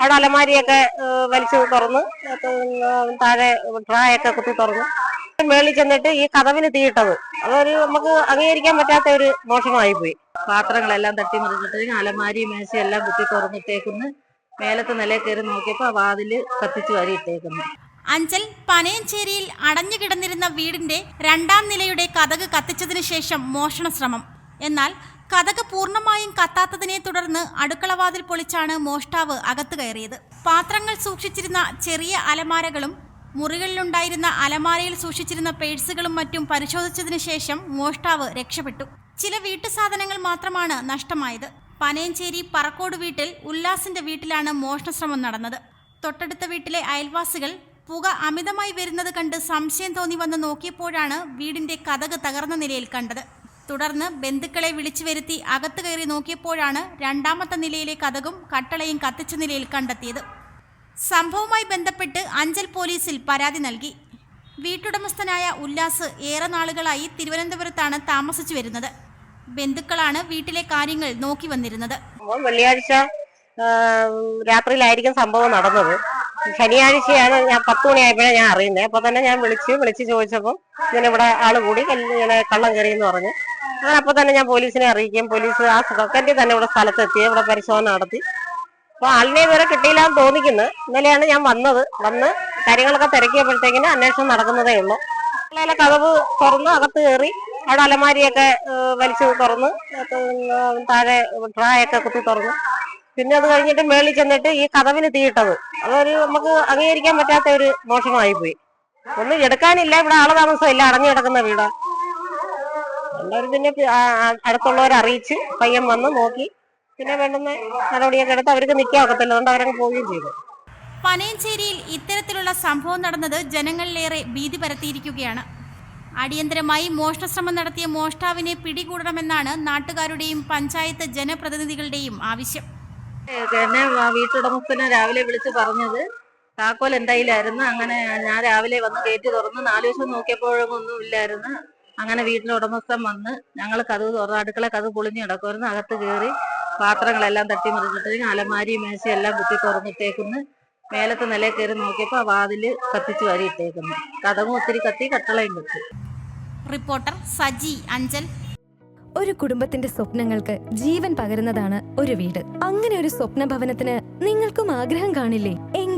അവിടെ അലമാരിയൊക്കെ വലിച്ചു തുറന്ന്. താഴെ ഡ്രായൊക്കെ കുത്തി തുറന്ന്. മേളിൽ ചെന്നിട്ട് ഈ കഥവിന് തീയിട്ടത്. അതൊരു നമുക്ക് അംഗീകരിക്കാൻ പറ്റാത്ത ഒരു മോഷണമായി പോയി. പാത്രങ്ങളെല്ലാം തട്ടി മറിഞ്ഞിട്ട് അലമാരി മേശ എല്ലാം കുത്തി തുറന്നിട്ടേക്കുന്നു. മേലത്തെ നിലയിൽ കയറി നോക്കിയപ്പോൾ വാതിൽ വരി വരിയിട്ടേക്കുന്നു. അഞ്ചൽ പനയഞ്ചേരിയിൽ അടഞ്ഞു കിടന്നിരുന്ന വീടിന്റെ രണ്ടാം നിലയുടെ കഥക് കത്തിച്ചതിനു ശേഷം മോഷണ ശ്രമം. എന്നാൽ കതക് പൂർണമായും കത്താത്തതിനെ തുടർന്ന് അടുക്കളവാതിൽ പൊളിച്ചാണ് മോഷ്ടാവ് അകത്തു കയറിയത്. പാത്രങ്ങൾ സൂക്ഷിച്ചിരുന്ന ചെറിയ അലമാരകളും മുറികളിലുണ്ടായിരുന്ന അലമാരയിൽ സൂക്ഷിച്ചിരുന്ന പേഴ്സുകളും മറ്റും പരിശോധിച്ചതിനു ശേഷം മോഷ്ടാവ് രക്ഷപ്പെട്ടു. ചില വീട്ടു സാധനങ്ങൾ മാത്രമാണ് നഷ്ടമായത്. പനയഞ്ചേരി പറക്കോട് വീട്ടിൽ ഉല്ലാസിന്റെ വീട്ടിലാണ് മോഷണശ്രമം നടന്നത്. തൊട്ടടുത്ത വീട്ടിലെ അയൽവാസികൾ പുക അമിതമായി വരുന്നത് കണ്ട് സംശയം തോന്നി വന്ന് നോക്കിയപ്പോഴാണ് വീടിന്റെ കഥക് തകർന്ന നിലയിൽ കണ്ടത്. തുടർന്ന് ബന്ധുക്കളെ വിളിച്ചു വരുത്തി അകത്തു കയറി നോക്കിയപ്പോഴാണ് രണ്ടാമത്തെ നിലയിലെ കഥകും കട്ടളയും കത്തിച്ച നിലയിൽ കണ്ടെത്തിയത്. സംഭവവുമായി ബന്ധപ്പെട്ട് അഞ്ചൽ പോലീസിൽ പരാതി നൽകി. വീട്ടുടമസ്ഥനായ ഉല്ലാസ് ഏറെ നാളുകളായി തിരുവനന്തപുരത്താണ് താമസിച്ചു വരുന്നത്. ബന്ധുക്കളാണ് വീട്ടിലെ കാര്യങ്ങൾ നോക്കി വന്നിരുന്നത്. വെള്ളിയാഴ്ച രാത്രിയിലായിരിക്കും സംഭവം നടന്നത്. ശനിയാഴ്ചയാണ് ഞാൻ പത്ത് മണിയായപ്പോഴാണ് ഞാൻ അറിയുന്നത്. അപ്പൊ തന്നെ ഞാൻ വിളിച്ചു വിളിച്ച് ചോദിച്ചപ്പോൾ ഇങ്ങനെ ഇവിടെ ആൾ കൂടി ഇങ്ങനെ കള്ളം കയറി എന്ന് പറഞ്ഞ്. അപ്പൊ തന്നെ ഞാൻ പോലീസിനെ അറിയിക്കും പോലീസ് ആ സെക്കൻഡിൽ തന്നെ ഇവിടെ സ്ഥലത്തെത്തി ഇവിടെ പരിശോധന നടത്തി. അപ്പൊ ആളിനെ ഇതുവരെ കിട്ടിയില്ല എന്ന് തോന്നിക്കുന്നു. ഇന്നലെയാണ് ഞാൻ വന്നത്. വന്ന് കാര്യങ്ങളൊക്കെ തിരക്കിയപ്പോഴത്തേക്കിന് അന്വേഷണം നടക്കുന്നതേ ഉള്ളൂ. പിള്ളേരെ കതവ് തുറന്ന് അകത്ത് കയറി അവിടെ അലമാരിയൊക്കെ വലിച്ചു തുറന്ന് താഴെ ഡ്രായൊക്കെ കുത്തി തുറന്നു. പിന്നെ അത് കഴിഞ്ഞിട്ട് മേളിൽ ചെന്നിട്ട് ഈ കഥവിന് തീയിട്ടത്. അതൊരു നമുക്ക് അംഗീകരിക്കാൻ പറ്റാത്ത ഒരു മോഷണമായി പോയി. ഒന്നും എടുക്കാനില്ല. ഇവിടെ ആൾ താമസമില്ല അടഞ്ഞു കിടക്കുന്ന വീടാ. എല്ലാവരും പിന്നെ അടുത്തുള്ളവരെ അറിയിച്ച് പയ്യൻ വന്ന് നോക്കി. പിന്നെ വേണ്ടുന്ന നടപടിയൊക്കെ എടുത്ത് അവർക്ക് നിൽക്കാൻ ഒക്കത്തില്ല. അതുകൊണ്ട് അവരങ്ങ് പോവുകയും ചെയ്തു. പനയഞ്ചേരിയിൽ ഇത്തരത്തിലുള്ള സംഭവം നടന്നത് ജനങ്ങളിലേറെ ഭീതി പരത്തിയിരിക്കുകയാണ്. അടിയന്തരമായി മോഷണശ്രമം നടത്തിയ മോഷ്ടാവിനെ പിടികൂടണമെന്നാണ് നാട്ടുകാരുടെയും പഞ്ചായത്ത് ജനപ്രതിനിധികളുടെയും ആവശ്യം. എന്നെ വ- വീട്ടുടമസ്ഥനെ രാവിലെ വിളിച്ച് പറഞ്ഞത് താക്കോൽ എന്തായാലായിരുന്നു അങ്ങനെ ഞാൻ രാവിലെ വന്ന് ഗേറ്റ് തുറന്ന് നാല് ദിവസം നോക്കിയപ്പോഴും ഒന്നും ഇല്ലായിരുന്നു. അങ്ങനെ വീട്ടിലെ ഉടമസ്ഥൻ വന്ന് ഞങ്ങൾ കഥവ് തുറന്ന് അടുക്കള കഥ പൊളിഞ്ഞ് കിടക്കുമായിരുന്നു അകത്ത് കയറി പാത്രങ്ങളെല്ലാം തട്ടി മറിഞ്ഞിട്ട് അലമാരി മേശ എല്ലാം കുത്തി തുറന്നിട്ടേക്കുന്ന്. മേലത്തെ നിലയിൽ കയറി നോക്കിയപ്പോൾ വാതിൽ കത്തിച്ച് വരിയിട്ടേക്കുന്നു. കഥവും ഒത്തിരി കത്തി കട്ടളയും കത്തി. റിപ്പോർട്ടർ സജി അഞ്ചൽ. ഒരു കുടുംബത്തിന്റെ സ്വപ്നങ്ങൾക്ക് ജീവൻ പകരുന്നതാണ് ഒരു വീട്. അങ്ങനെ ഒരു സ്വപ്ന ഭവനത്തിന് നിങ്ങൾക്കും ആഗ്രഹം കാണില്ലേ?